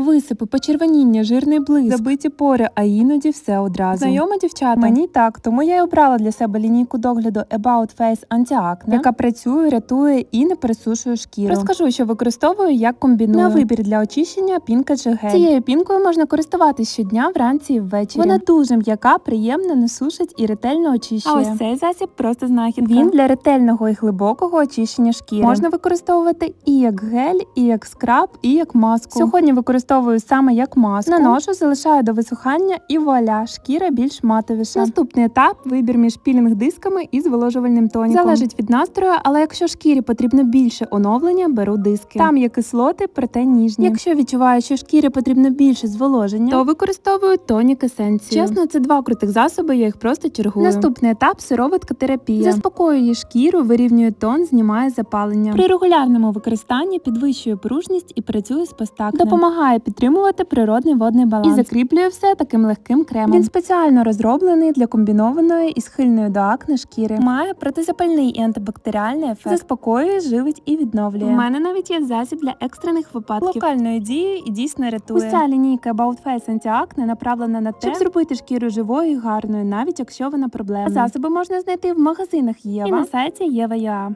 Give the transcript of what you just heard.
Висипи, почервоніння, жирний блиск, забиті пори, а іноді все одразу. Знайома дівчата? Мені так, тому я й обрала для себе лінійку догляду About Face Anti-Acne, яка працює, рятує і не пересушує шкіру. Розкажу, що використовую, як комбіную. На вибір для очищення пінка гель. Цією пінкою можна користуватись щодня вранці і ввечері. Вона дуже м'яка, приємна, не сушить і ретельно очищує. А ось цей засіб просто знахідка. Він для ретельного і глибокого очищення шкіри. Можна використовувати і як гель, і як скраб, і як маску. Сьогодні використовую саме як маску. Наношу, залишаю до висухання і вуаля, шкіра більш матовіша. Наступний етап вибір між пілінг дисками і зволожувальним тоніком. Залежить від настрою, але якщо шкірі потрібно більше оновлення, беру диски. Там є кислоти, проте ніжні. Якщо відчуваю, що шкірі потрібно більше зволоження, то використовую тонік есенцію. Чесно, це два крутих засоби, я їх просто чергую. Наступний етап сироватка терапія. Заспокоює шкіру, вирівнює тон, знімає запалення. При регулярному використанні підвищує пружність і працює з постакне. Допомагає підтримувати природний водний баланс. І закріплює все таким легким кремом. Він спеціально розроблений для комбінованої і схильної до акне шкіри. Має протизапальний і антибактеріальний ефект. Заспокоює, живить і відновлює. У мене навіть є засіб для екстрених випадків. Локальної дії і дійсно рятує. Ця лінійка About Face Anti-Acne направлена на те, щоб зробити шкіру живою і гарною, навіть якщо вона проблемна. Засоби можна знайти в магазинах Єва і на сайті Єва.ua.